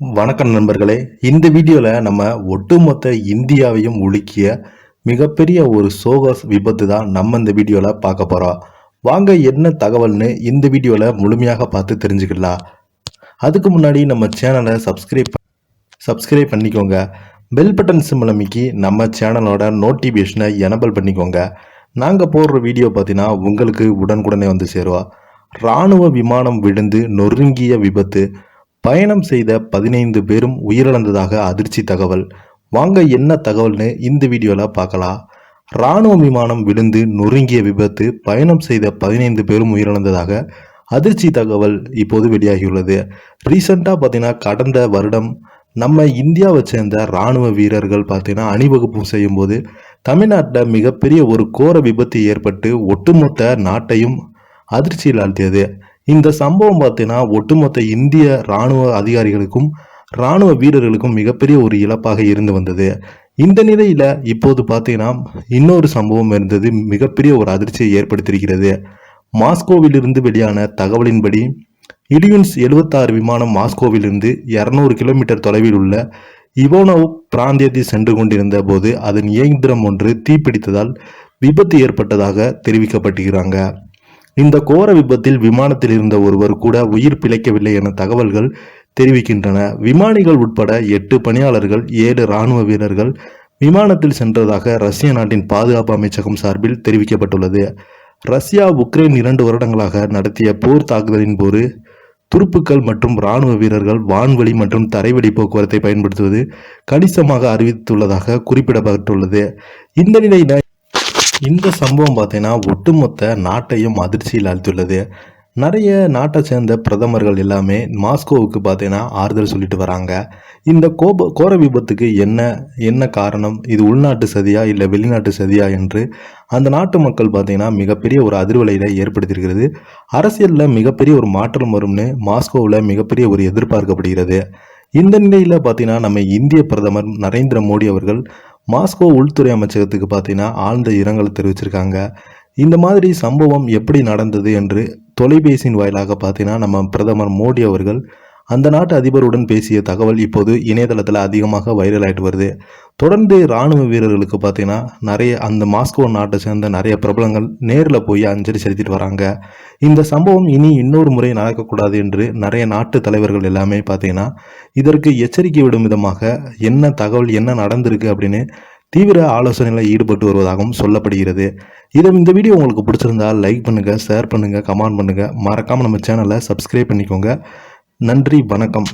வணக்கம் நண்பர்களே. இந்த வீடியோவில் நம்ம ஒட்டுமொத்த இந்தியாவையும் உலுக்கிய மிகப்பெரிய ஒரு சோகஸ் விபத்து தான் நம்ம இந்த வீடியோவில் பார்க்க போகிறோம் வாங்க என்ன தகவல்னு இந்த வீடியோவில் முழுமையாக பார்த்து தெரிஞ்சுக்கலாம் அதுக்கு முன்னாடி நம்ம சேனலை சப்ஸ்கிரைப் சப்ஸ்கிரைப் பண்ணிக்கோங்க. பெல் பட்டன் சிம்பிள் அமைக்கி நம்ம சேனலோட நோட்டிஃபிகேஷனை எனபிள் பண்ணிக்கோங்க. நாங்கள் போடுற வீடியோ பார்த்தீங்கன்னா உங்களுக்கு உடனுக்குடனே வந்து சேருவோம் இராணுவ விமானம் விழுந்து நொறுங்கிய விபத்து. பயணம் செய்த பதினைந்து பேரும் உயிரிழந்ததாக அதிர்ச்சி தகவல். வாங்க என்ன தகவல்னு இந்த வீடியோவில் பார்க்கலாம். இராணுவ விமானம் விழுந்து நொறுங்கிய விபத்து பயணம் செய்த பதினைந்து பேரும் உயிரிழந்ததாக அதிர்ச்சி தகவல் இப்போது வெளியாகியுள்ளது. ரீசெண்டாக பார்த்தீங்கன்னா கடந்த வருடம் நம்ம இந்தியாவை சேர்ந்த இராணுவ வீரர்கள் பார்த்தீங்கன்னா அணிவகுப்பு செய்யும்போது தமிழ்நாட்டில் மிகப்பெரிய ஒரு கோர விபத்து ஏற்பட்டு ஒட்டுமொத்த நாட்டையும் அதிர்ச்சியில் ஆழ்த்தியது. இந்த சம்பவம் பார்த்தீங்கன்னா ஒட்டுமொத்த இந்திய இராணுவ அதிகாரிகளுக்கும் இராணுவ வீரர்களுக்கும் மிகப்பெரிய ஒரு இழப்பாக இருந்து வந்தது. இந்த நிலையில் இப்போது பார்த்தீங்கன்னா இன்னொரு சம்பவம் இருந்தது மிகப்பெரிய ஒரு அதிர்ச்சியை ஏற்படுத்தியிருக்கிறது. மாஸ்கோவிலிருந்து வெளியான தகவலின்படி இடியுன்ஸ் எழுபத்தாறு விமானம் மாஸ்கோவிலிருந்து இரநூறு கிலோமீட்டர் தொலைவில் உள்ள இவோனோவ் பிராந்தியத்தில் சென்று கொண்டிருந்த போது அதன் இயந்திரம் ஒன்று தீப்பிடித்ததால் விபத்து ஏற்பட்டதாக தெரிவிக்கப்பட்டிருக்கிறாங்க. இந்த கோர விபத்தில் விமானத்தில் இருந்த ஒருவர் கூட உயிர் பிழைக்கவில்லை என தகவல்கள் தெரிவிக்கின்றன. விமானிகள் உட்பட எட்டு பணியாளர்கள் ஏழு இராணுவ வீரர்கள் விமானத்தில் சென்றதாக ரஷ்ய நாட்டின் பாதுகாப்பு அமைச்சகம் சார்பில் தெரிவிக்கப்பட்டுள்ளது. ரஷ்யா உக்ரைன் இரண்டு வருடங்களாக நடத்திய போர் தாக்குதலின் போது துருப்புக்கள் மற்றும் இராணுவ வீரர்கள் வான்வழி மற்றும் தரைவழி போக்குவரத்தை பயன்படுத்துவது கணிசமாக அறிவித்துள்ளதாக குறிப்பிடப்பட்டுள்ளது. இந்த நிலையில இந்த சம்பவம் பார்த்தீங்கன்னா ஒட்டுமொத்த நாட்டையும் அதிர்ச்சியில் அழுத்துள்ளது நிறைய நாட்டை சேர்ந்த பிரதமர்கள் எல்லாமே மாஸ்கோவுக்கு பார்த்தீங்கன்னா ஆறுதல் சொல்லிட்டு வராங்க. இந்த கோப கோர விபத்துக்கு என்ன என்ன காரணம்? இது உள்நாட்டு சதியா இல்லை வெளிநாட்டு சதியா என்று அந்த நாட்டு மக்கள் பார்த்தீங்கன்னா மிகப்பெரிய ஒரு அதிர்வலையில ஏற்படுத்தியிருக்கிறது. அரசியலில் மிகப்பெரிய ஒரு மாற்றம் வரும்னு மாஸ்கோவில் மிகப்பெரிய ஒரு எதிர்பார்க்கப்படுகிறது. இந்த நிலையில் பார்த்தீங்கன்னா நம்ம இந்திய பிரதமர் நரேந்திர மோடி அவர்கள் மாஸ்கோ உள்துறை அமைச்சகத்துக்கு பார்த்தீங்கன்னா ஆழ்ந்த இரங்கல் தெரிவிச்சிருக்காங்க. இந்த மாதிரி சம்பவம் எப்படி நடந்தது என்று தொலைபேசியின் வாயிலாக பார்த்தீங்கன்னா நம்ம பிரதமர் மோடி அவர்கள் அந்த நாட்டு அதிபருடன் பேசிய தகவல் இப்போது இணையதளத்தில் அதிகமாக வைரல் ஆகிட்டு வருது. தொடர்ந்து இராணுவ வீரர்களுக்கு பார்த்தீங்கன்னா நிறைய அந்த மாஸ்கோ நாட்டை சேர்ந்த நிறைய பிரபலங்கள் நேரில் போய் அஞ்சலி செலுத்திட்டு வராங்க. இந்த சம்பவம் இனி இன்னொரு முறை நடக்கக்கூடாது என்று நிறைய நாட்டு தலைவர்கள் எல்லாமே பார்த்தீங்கன்னா இதற்கு எச்சரிக்கை விடும் விதமாக என்ன தகவல் என்ன நடந்திருக்கு அப்படின்னு தீவிர ஆலோசனையில் ஈடுபட்டு வருவதாகவும் சொல்லப்படுகிறது. இதை இந்த வீடியோ உங்களுக்கு பிடிச்சிருந்தா லைக் பண்ணுங்கள் ஷேர் பண்ணுங்கள் கமெண்ட் பண்ணுங்கள் மறக்காமல் நம்ம சேனலை சப்ஸ்கிரைப் பண்ணிக்கோங்க. நன்றி வணக்கம்.